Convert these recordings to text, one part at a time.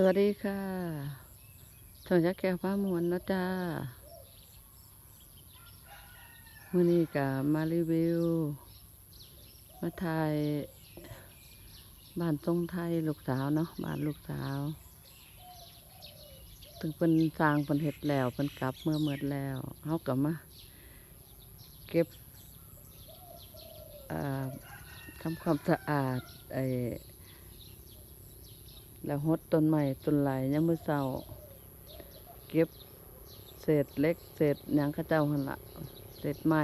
สวัสดีค่ะช่องยักษ์แก้วฟ้ามวนนะจ้ามื่อนี้ก็มารีวิว มาถ่ายบ้านทรงไทยลูกสาวเนาะบ้านลูกสาว ถึงเป็นสร้างเป็นเห็ดแล้วเป็นกลับเมื่อเมื่อแล้วเขาก็มา เก็บทำความสะอาดไอ แล้วหดต้นไม้ต้นไหลยังมือเศร้าเก็บเศษเล็กเศษหยังข้าเจ้าหันละเศษไม้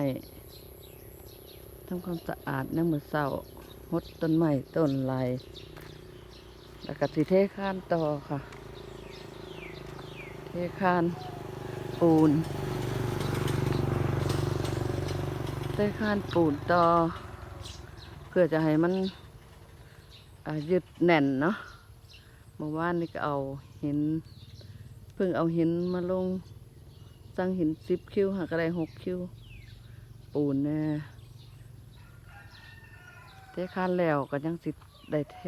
ทำความสะอาดยังมือเศร้าหดต้นไม้ต้นไหลแล้วก็สิเทข้านต่อค่ะ เทข้านปูนเทข้านปูนต่อ เพื่อจะให้มันยึดแน่นเนาะ เมื่อวานนี่ก็เอาหินเพิ่งเอาหินมาลงสั่งหินสิบคิวหากระได้หกคิวปูนแน่เทคานแล้วก็ยังสิได้เท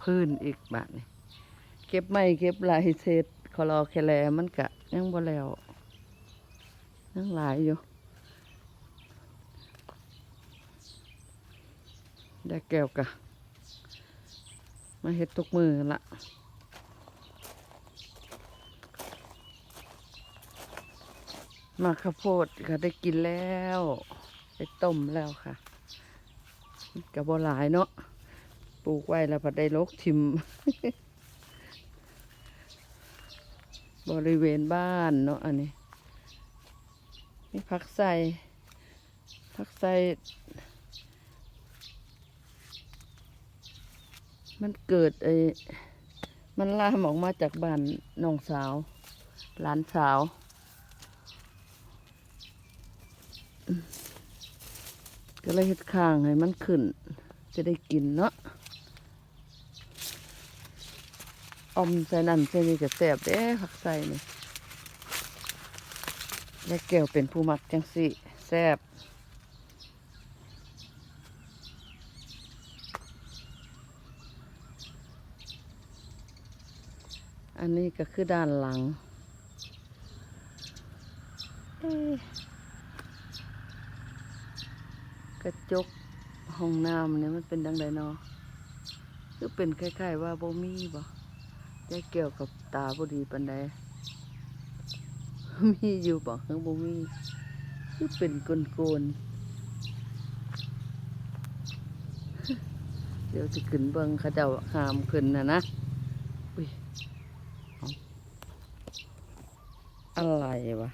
พื้นอีกบาทนี่เก็บไม้เก็บลายเศษคอรอแคแลมันกะยังบ่แล้วยังหลายอยู่ได้แก้วกะ มาเฮ็ดทุกมือละมาข้าวโพดก็ได้กินแล้ว ได้ต้มแล้วค่ะกับบหลายเนาะปลูกไว้แล้วพอได้ลกทิม บริเวณบ้านเนาะอันนี้นี่ผักใส่ผักใส่ มันเกิดไอ้มันลามออกมาจากบ้านน้องสาว หลานสาว ก็เลยเฮ็ดข้างให้มันขึ้น จะได้กินเนาะอมใส่นั่นใส่นี่ก็แซ่บเด้ผักใส่นี่และแก้วเป็นผู้มักจังสิแซ่บ อันนี้ก็คือด้านหลัง กระจกห้องน้ำเนี่ยมันเป็นดังใดเนาะคือเป็นคล้ายๆว่าบ่มีบ่ได้เกี่ยวกับตาบ่ดีปานใดมีอยู่บ่คือบ่มีคือเป็นกลนๆเดี๋ยวสิขึ้นเบิ่งเขาเจ้าหามขึ้นนะนะอุ้ย อะไรวะ